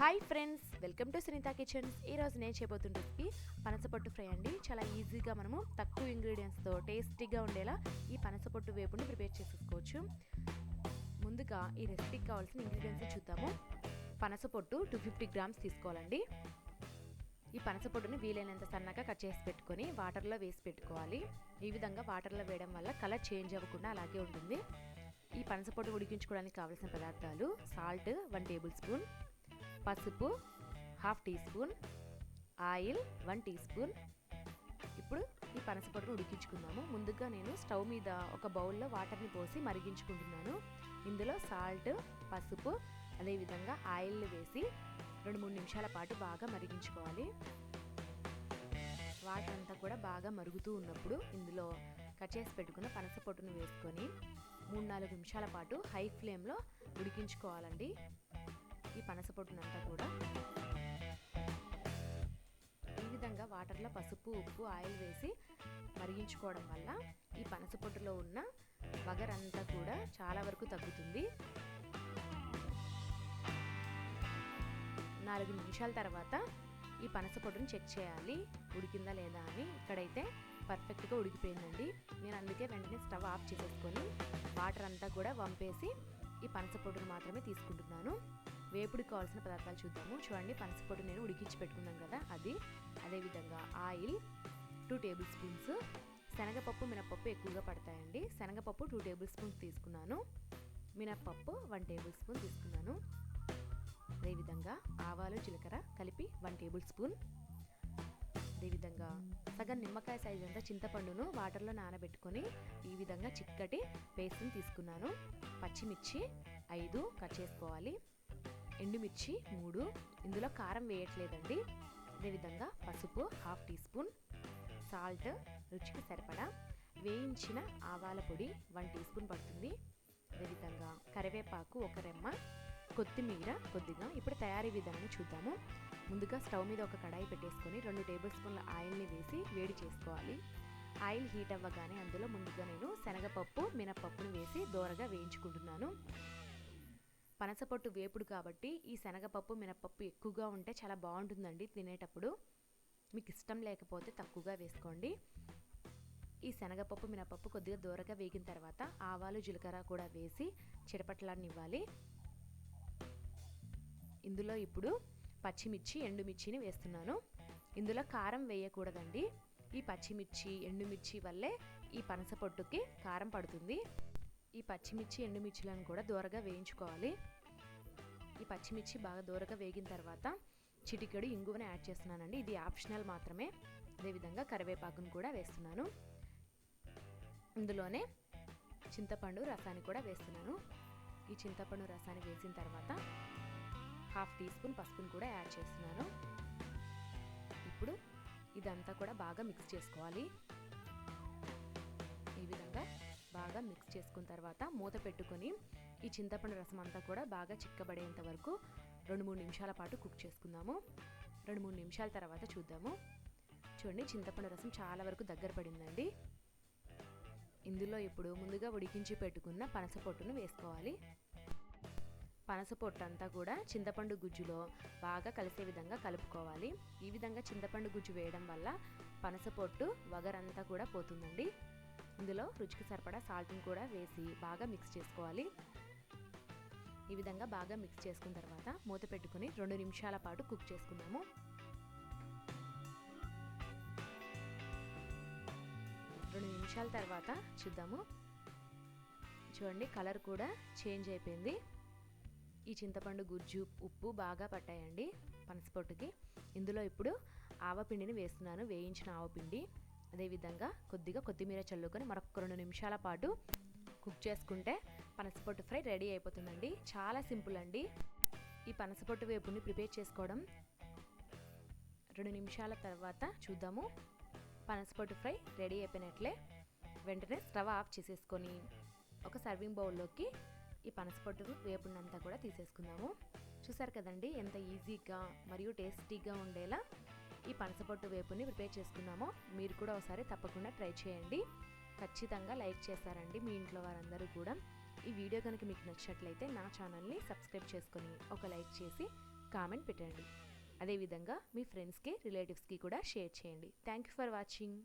Hi friends welcome to Sunitha kitchens ఈరోజు నేను చేయబోతున్న రెసిపీ పనసపొట్టు ఫ్రై అండి. చాలా ఈజీగా మనము తక్కువ ఇంగ్రీడియంట్స్తో టేస్టీగా ఉండేలా ఈ పనసపొట్టు వేపుని ప్రిపేర్ చేసేసుకోవచ్చు. ముందుగా ఈ రెసిపీకి కావాల్సిన ఇంగ్రీడియంట్స్ చూద్దాము. పనసపొట్టు టూ ఫిఫ్టీ గ్రామ్స్ తీసుకోవాలండి. ఈ పనసపొట్టుని వీలైనంత సన్నగా కట్ చేసి పెట్టుకొని వాటర్లో వేసి పెట్టుకోవాలి. ఈ విధంగా వాటర్లో వేయడం వల్ల కలర్ చేంజ్ అవ్వకుండా అలాగే ఉంటుంది. ఈ పనసపొట్టు ఉడికించుకోవడానికి కావాల్సిన పదార్థాలు సాల్ట్ వన్ టేబుల్ స్పూన్ పసుపు half teaspoon oil one teaspoon. ఇప్పుడు ఈ పనసపొట్టును ఉడికించుకుందాము. ముందుగా నేను స్టవ్ మీద ఒక బౌల్లో వాటర్ని పోసి మరిగించుకుంటున్నాను. ఇందులో సాల్ట్ పసుపు అదేవిధంగా ఆయిల్ వేసి రెండు మూడు నిమిషాల పాటు బాగా మరిగించుకోవాలి. వాటర్ అంతా కూడా బాగా మరుగుతూ ఉన్నప్పుడు ఇందులో కట్ చేసి పెట్టుకున్న పనస పొట్టును వేసుకొని మూడు నాలుగు నిమిషాల పాటు హై ఫ్లేమ్లో ఉడికించుకోవాలండి. ఈ పనస పొట్టునంతా కూడా ఈ విధంగా వాటర్లో పసుపు ఉప్పు ఆయిల్ వేసి మరిగించుకోవడం వల్ల ఈ పనస పొట్టులో ఉన్న వగరంతా కూడా చాలా వరకు తగ్గుతుంది. నాలుగు నిమిషాల తర్వాత ఈ పనస పొట్టును చెక్ చేయాలి. ఉడికిందా లేదా అని ఇక్కడైతే పర్ఫెక్ట్గా ఉడికిపోయిందండి. నేను అందుకే వెంటనే స్టవ్ ఆఫ్ చేసేసుకొని వాటర్ అంతా కూడా వంపేసి ఈ పనస పొట్టును మాత్రమే తీసుకుంటున్నాను. వేపుడు కావాల్సిన పదార్థాలు చూద్దాము. చూడండి పనస పొట్టు నేను ఉడికించి పెట్టుకున్నాను కదా అది. అదేవిధంగా ఆయిల్ టూ టేబుల్ స్పూన్స్. శనగపప్పు మినపప్పు ఎక్కువగా పడతాయండి. శనగపప్పు టూ టేబుల్ స్పూన్స్ తీసుకున్నాను. మినప్పప్పు వన్ టేబుల్ స్పూన్ తీసుకున్నాను. అదేవిధంగా ఆవాలు జీలకర్ర కలిపి వన్ టేబుల్ స్పూన్. అదేవిధంగా సగం నిమ్మకాయ సైజ్ అంతా చింతపండును వాటర్లో నానబెట్టుకొని ఈ విధంగా చిక్కటి పేస్ట్ని తీసుకున్నాను. పచ్చిమిర్చి ఐదు కట్ చేసుకోవాలి. ఎండుమిర్చి మూడు. ఇందులో కారం వేయట్లేదండి. అదేవిధంగా పసుపు హాఫ్ టీ స్పూన్ సాల్ట్ రుచికి సరిపడా వేయించిన ఆవాల పొడి వన్ టీ స్పూన్ పడుతుంది. అదేవిధంగా కరివేపాకు ఒక రెమ్మ. కొత్తిమీర కొద్దిగా. ఇప్పుడు తయారీ విధానాన్ని చూద్దాము. ముందుగా స్టవ్ మీద ఒక కడాయి పెట్టేసుకొని రెండు టేబుల్ స్పూన్ల ఆయిల్ని వేసి వేడి చేసుకోవాలి. ఆయిల్ హీట్ అవ్వగానే అందులో ముందుగా నేను శనగపప్పు మినపప్పును వేసి దోరగా వేయించుకుంటున్నాను. పనసపొట్టు వేపుడు కాబట్టి ఈ శనగపప్పు మినపప్పు ఎక్కువగా ఉంటే చాలా బాగుంటుందండి తినేటప్పుడు. మీకు ఇష్టం లేకపోతే తక్కువగా వేసుకోండి. ఈ శనగపప్పు మినపప్పు కొద్దిగా దూరగా వేగిన తర్వాత ఆవాలు జీలకర్ర కూడా వేసి చిడపట్లాడినివ్వాలి ఇందులో ఇప్పుడు పచ్చిమిర్చి ఎండుమిర్చిని వేస్తున్నాను. ఇందులో కారం వేయకూడదండి. ఈ పచ్చిమిర్చి ఎండుమిర్చి వల్లే ఈ పనస పొట్టుకి కారం పడుతుంది. ఈ పచ్చిమిర్చి ఎండుమిర్చిలను కూడా దూరగా వేయించుకోవాలి. ఈ పచ్చిమిర్చి బాగా దూరగా వేగిన తర్వాత చిటికెడు ఇంగువను యాడ్ చేస్తున్నానండి. ఇది ఆప్షనల్ మాత్రమే. అదేవిధంగా కరివేపాకును కూడా వేస్తున్నాను. ఇందులోనే చింతపండు రసాన్ని కూడా వేస్తున్నాను. ఈ చింతపండు రసాన్ని వేసిన తర్వాత హాఫ్ టీ స్పూన్ పసుపును కూడా యాడ్ చేస్తున్నాను. ఇప్పుడు ఇదంతా కూడా బాగా మిక్స్ చేసుకోవాలి. ఈ విధంగా బాగా మిక్స్ చేసుకున్న తర్వాత మూత పెట్టుకొని ఈ చింతపండు రసం అంతా కూడా బాగా చిక్కబడేంత వరకు రెండు మూడు నిమిషాల పాటు కుక్ చేసుకుందాము. రెండు మూడు నిమిషాల తర్వాత చూద్దాము. చూడండి చింతపండు రసం చాలా వరకు దగ్గర పడిందండి. ఇందులో ఇప్పుడు ముందుగా ఉడికించి పెట్టుకున్న పనస పొట్టును వేసుకోవాలి. పనస పొట్టు అంతా కూడా చింతపండు గుజ్జులో బాగా కలిసే విధంగా కలుపుకోవాలి. ఈ విధంగా చింతపండు గుజ్జు వేయడం వల్ల పనస పొట్టు వగరంతా కూడా పోతుందండి. ఇందులో రుచికి సరిపడా సాల్ట్ని కూడా వేసి బాగా మిక్స్ చేసుకోవాలి. ఈ విధంగా బాగా మిక్స్ చేసుకున్న తర్వాత మూత పెట్టుకుని రెండు నిమిషాల పాటు కుక్ చేసుకుందాము. రెండు నిమిషాల తర్వాత చూద్దాము. చూడండి కలర్ కూడా చేంజ్ అయిపోయింది. ఈ చింతపండు గుజ్జు ఉప్పు బాగా పట్టాయండి పనసపొట్టుకి. ఇందులో ఇప్పుడు ఆవపిండిని వేస్తున్నాను. వేయించిన ఆవపిండి అదేవిధంగా కొద్దిగా కొత్తిమీర చల్లుకొని మరొక రెండు నిమిషాల పాటు కుక్ చేసుకుంటే పనసపొట్టు ఫ్రై రెడీ అయిపోతుందండి. చాలా సింపుల్ అండి. ఈ పనసపొట్టు వేపుని ప్రిపేర్ చేసుకోవడం రెండు నిమిషాల తర్వాత చూద్దాము. పనసపొట్టు ఫ్రై రెడీ అయిపోయినట్లే. వెంటనే స్టవ్ ఆఫ్ చేసేసుకొని ఒక సర్వింగ్ బౌల్లోకి ఈ పనసపొట్టు వేపుండంతా కూడా తీసేసుకుందాము. చూసారు కదండి ఎంత ఈజీగా మరియు టేస్టీగా ఉండేలా ఈ పనసపొట్టు వేపుని ప్రిపేర్ చేసుకున్నామో మీరు కూడా ఒకసారి తప్పకుండా ట్రై చేయండి. ఖచ్చితంగా లైక్ చేస్తారండి మీ ఇంట్లో వారందరూ కూడా. ఈ వీడియో కనుక మీకు నచ్చినట్లయితే నా ఛానల్ని సబ్స్క్రైబ్ చేసుకొని ఒక లైక్ చేసి కామెంట్ పెట్టండి. అదేవిధంగా మీ ఫ్రెండ్స్కి రిలేటివ్స్కి కూడా షేర్ చేయండి. Thank you for watching.